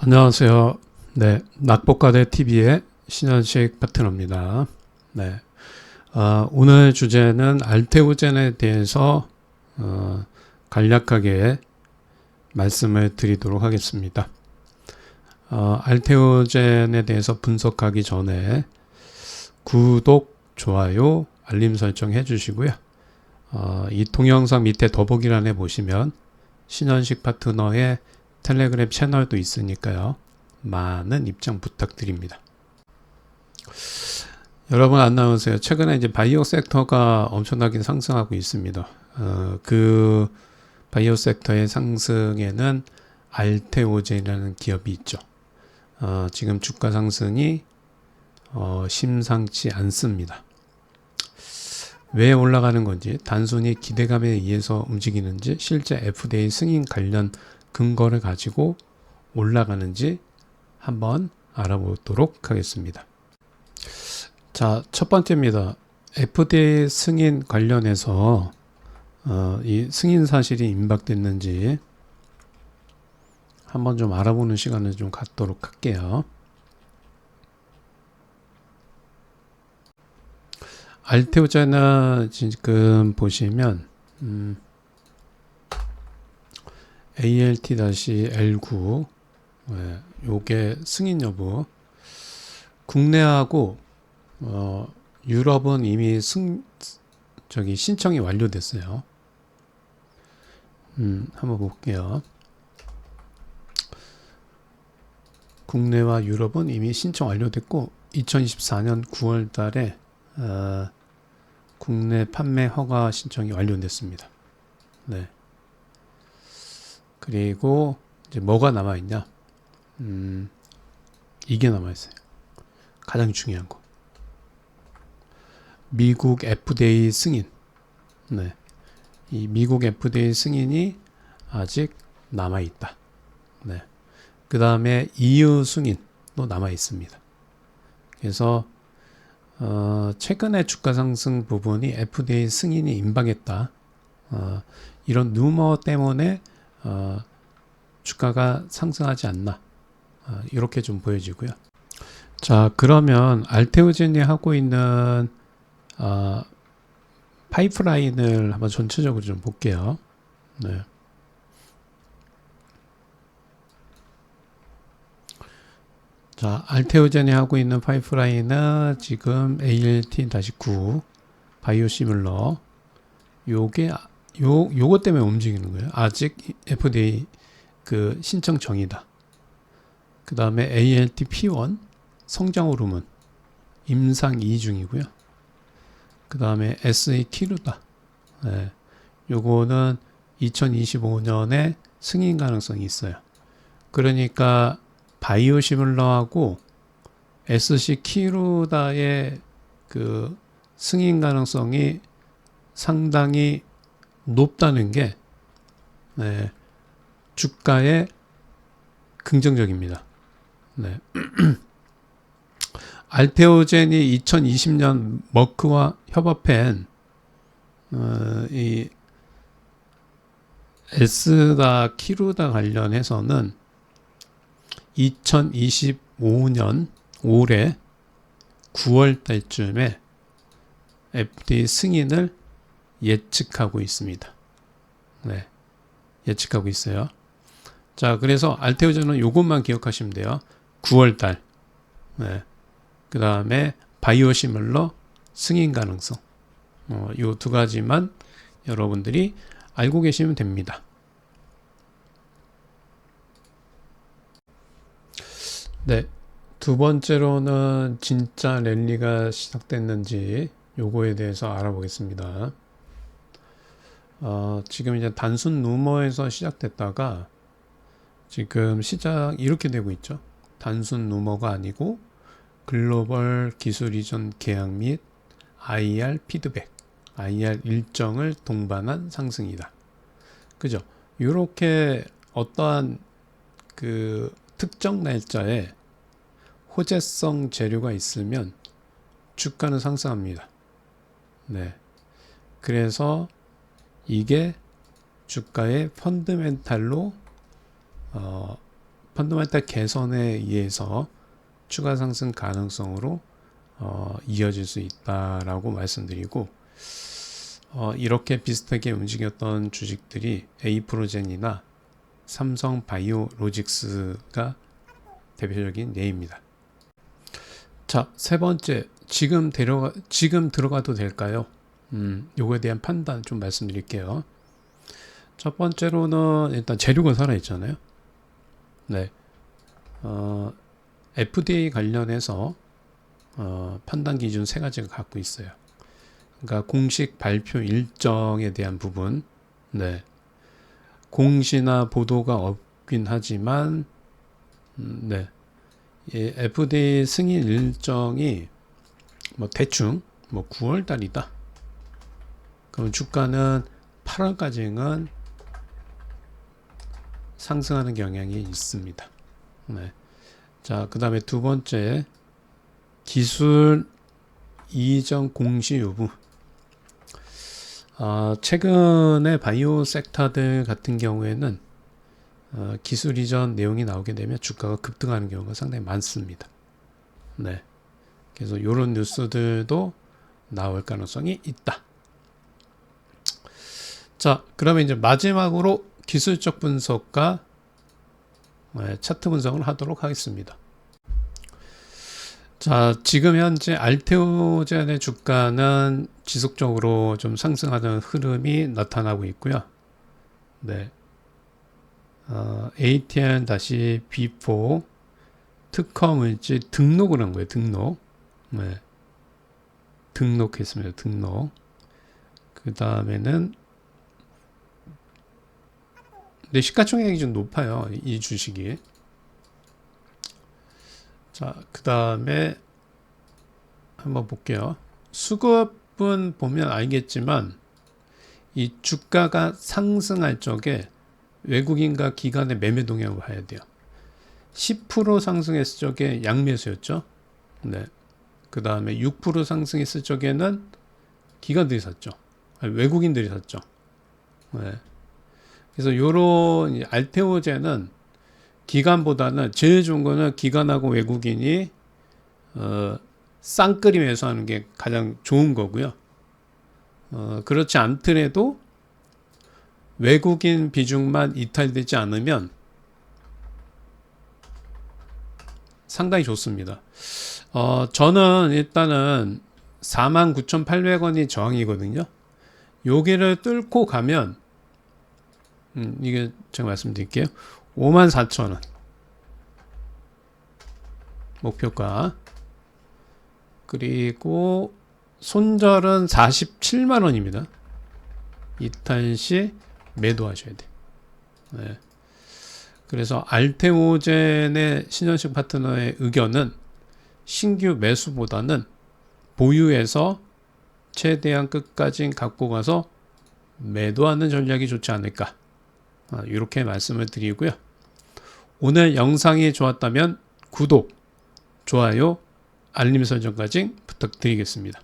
안녕하세요. 네, 낙복가대 TV의 신현식 파트너입니다. 네, 어, 오늘 주제는 알테오젠에 대해서 어, 간략하게 말씀을 드리도록 하겠습니다. 어, 알테오젠에 대해서 분석하기 전에 구독, 좋아요, 알림 설정 해주시고요. 어, 이 동영상 밑에 더보기란에 보시면 신현식 파트너의 텔레그램 채널도 있으니까요. 많은 입장 부탁드립니다. 여러분 안나오세요. 최근에 이제 바이오 섹터가 엄청나게 상승하고 있습니다. 어, 그 바이오 섹터의 상승에는 알테오젠이라는 기업이 있죠. 어, 지금 주가 상승이 어, 심상치 않습니다. 왜 올라가는 건지, 단순히 기대감에 의해서 움직이는지, 실제 FDA 승인 관련 근거를 가지고 올라가는지 한번 알아보도록 하겠습니다. 자, 첫 번째입니다. FDA 승인 관련해서 어, 이 승인 사실이 임박됐는지 한번 좀 알아보는 시간을 좀 갖도록 할게요. 알테오자나 지금 보시면 음, ALT-L9 네, 요게 승인 여부 국내하고 어, 유럽은 이미 승 저기 신청이 완료됐어요. 음, 한번 볼게요. 국내와 유럽은 이미 신청 완료됐고 2024년 9월 달에 어, 국내 판매 허가 신청이 완료됐습니다. 네. 그리고 이제 뭐가 남아 있냐? 음, 이게 남아 있어요. 가장 중요한 거. 미국 FDA 승인. 네. 이 미국 FDA 승인이 아직 남아 있다. 네. 그 다음에 EU 승인도 남아 있습니다. 그래서 어, 최근에 주가 상승 부분이 FDA 승인이 임박했다. 어, 이런 루머 때문에 어, 주가가 상승하지 않나 어, 이렇게 좀 보여지고요. 자 그러면 알테오젠이 하고 있는 어, 파이프라인을 한번 전체적으로 좀 볼게요. 네. 자, 알테오젠이 하고 있는 파이프라인은 지금 ALT-9 바이오시뮬러 요게 요 요것 때문에 움직이는 거예요. 아직 FDA 그 신청 정이다. 그 다음에 ALT-P1 성장 호르몬 임상 2 중이고요. 그 다음에 SE 키루다. 네. 요거는 2025년에 승인 가능성이 있어요. 그러니까 바이오시뮬러하고 SC 키루다의 그 승인 가능성이 상당히 높다는 게 네, 주가에 긍정적입니다. 네. 알테오젠이 2020년 머크와 협업한 어, 이 에스다 키루다 관련해서는 2025년 올해 9월 달쯤에 FDA 승인을 예측하고 있습니다. 네. 예측하고 있어요. 자, 그래서 알테오전은 요것만 기억하시면 돼요. 9월 달. 네. 그 다음에 바이오시밀러 승인 가능성. 어, 요두 가지만 여러분들이 알고 계시면 됩니다. 네. 두 번째로는 진짜 랠리가 시작됐는지 요거에 대해서 알아보겠습니다. 어, 지금 이제 단순 루머에서 시작됐다가 지금 시작 이렇게 되고 있죠. 단순 루머가 아니고 글로벌 기술 이전 계약 및 IR 피드백, IR 일정을 동반한 상승이다. 그죠? 이렇게 어떠한 그 특정 날짜에 호재성 재료가 있으면 주가는 상승합니다. 네. 그래서 이게 주가의 펀드멘탈로 어, 펀더멘탈 개선에 의해서 추가 상승 가능성으로 어, 이어질 수 있다라고 말씀드리고 어, 이렇게 비슷하게 움직였던 주식들이 에이프로젠이나 삼성 바이오로직스가 대표적인 예입니다. 자, 세 번째, 지금 데려가, 지금 들어가도 될까요? 음, 요거에 대한 판단 좀 말씀드릴게요. 첫 번째로는 일단 재료가 살아있잖아요. 네. 어, FDA 관련해서 어, 판단 기준 세 가지가 갖고 있어요. 그러니까 공식 발표 일정에 대한 부분, 네. 공시나 보도가 없긴 하지만, 음, 네. 예, FDA 승인 일정이 뭐 대충 뭐 9월 달이다. 그럼 주가는 8월까지는 상승하는 경향이 있습니다. 네. 자, 그 다음에 두 번째, 기술 이전 공시 여부. 어, 최근에 바이오 섹터들 같은 경우에는 어, 기술 이전 내용이 나오게 되면 주가가 급등하는 경우가 상당히 많습니다. 네. 그래서 이런 뉴스들도 나올 가능성이 있다. 자, 그러면 이제 마지막으로 기술적 분석과 네, 차트 분석을 하도록 하겠습니다. 자, 지금 현재 알테오젠의 주가는 지속적으로 좀 상승하는 흐름이 나타나고 있고요. 네. 어, ATN-B4 특허 물질 등록을 한 거예요. 등록. 네. 등록했습니다. 등록. 그 다음에는 근데 시가총액이 좀 높아요. 이 주식이. 자, 그 다음에 한번 볼게요. 수급은 보면 알겠지만 이 주가가 상승할 적에 외국인과 기관의 매매 동향을 봐야 돼요. 10% 상승했을 적에 양매수였죠. 네. 그 다음에 6% 상승했을 적에는 기관들이 샀죠. 아니, 외국인들이 샀죠. 네. 그래서 요런 알테오제는 기관보다는 제일 좋은 거는 기관하고 외국인이 어, 쌍끌이 매수하는 게 가장 좋은 거고요. 어, 그렇지 않더라도 외국인 비중만 이탈되지 않으면 상당히 좋습니다. 어, 저는 일단은 49,800원이 저항이거든요. 여기를 뚫고 가면 음, 이게 제가 말씀드릴게요. 54,000원. 목표가. 그리고 손절은 47만 원입니다. 이탈 시 매도하셔야 돼. 네. 그래서 알테오젠의 신현식 파트너의 의견은 신규 매수보다는 보유해서 최대한 끝까지 갖고 가서 매도하는 전략이 좋지 않을까. 이렇게 아, 말씀을 드리고요. 오늘 영상이 좋았다면 구독, 좋아요, 알림 설정까지 부탁드리겠습니다.